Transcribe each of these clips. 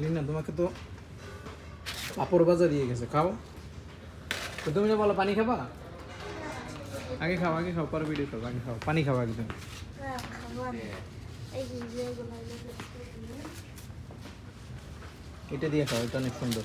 লিনা তোমাকে তো পাপড় বাজা দিয়ে গেছে, খাও। তো তুমি বলো, পানি খাবা? আগে খাও আগে খাও পরে ভিডিও করো আগে খাও, পানি খাও একদম। এটা দিয়ে খাও, এটা অনেক সুন্দর।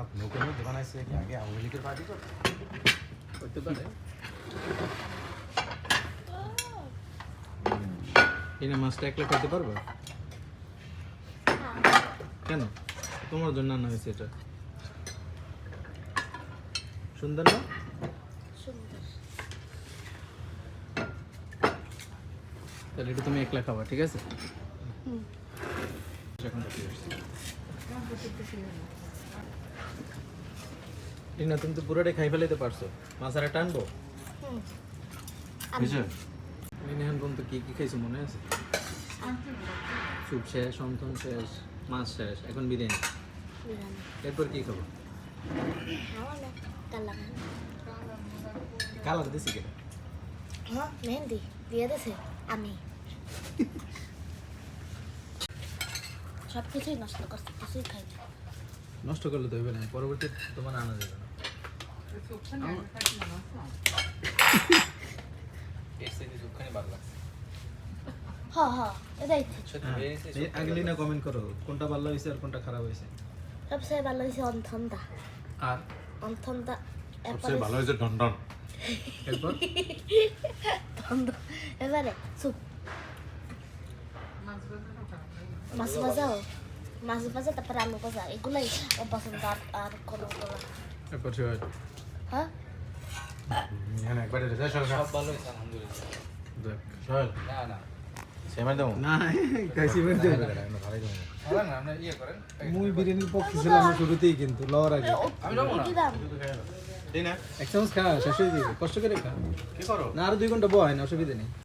সালাদ লোকের মধ্যে বানাইছে কি আগে আওয়ামী লীগের পার্টি করতো করতে পারে। এই মাছটা একলা খেতে পারবে? কেন? তোমার জন্য আনা হয়েছে এটা। সুন্দর না? তাহলে এটা তুমি একলা খাবা ঠিক আছে? এখন? টিনা তুমি তো পুরোটাই খাই ফেলাইতে পারছ। মাছ আর টানবো বুঝছ কি কি খাইছো মনে আছে? স্যুপ শেষ অন্থন শেষ মাছ শেষ এখন বিরিয়ানি। এরপর কি খাব? কালার দিছি কেন মেহেন্দি দিয়ে দিছে আমি। সব কিছুই নষ্ট করছে কিছুই খাই না। নষ্ট করলে তো হইবে না পরবর্তী তোমার আনা যাবে না। হ হ এটাই ঠিক আগে না কমেন্ট করো কোনটা ভালো হয়েছে আর কোনটা খারাপ হয়েছে? সবচেয়ে ভালো হয়েছে অন্থনদা আর? অন্থনদা সবচেয়ে ভালো হয়েছে ডনডন এরপর? এবারে সুপ মাছ ভাজাও মাছ ভাজা তারপরে আলু ভাজা এগুলাই পছন্দ আর আর কোনো এরপর সোহেল হ্যাঁ এখানে একবারে সব ভালো আলহামদুলিল্লাহ দেখ না বিরিয়ানির পক্ষে ছিলাম শুরুতেই কিন্তু লওয়ার আগে এক চামচ খা শেষ হয়ে যাবে কষ্ট করে খা না আর দুই ঘণ্টা বয় না অসুবিধা নেই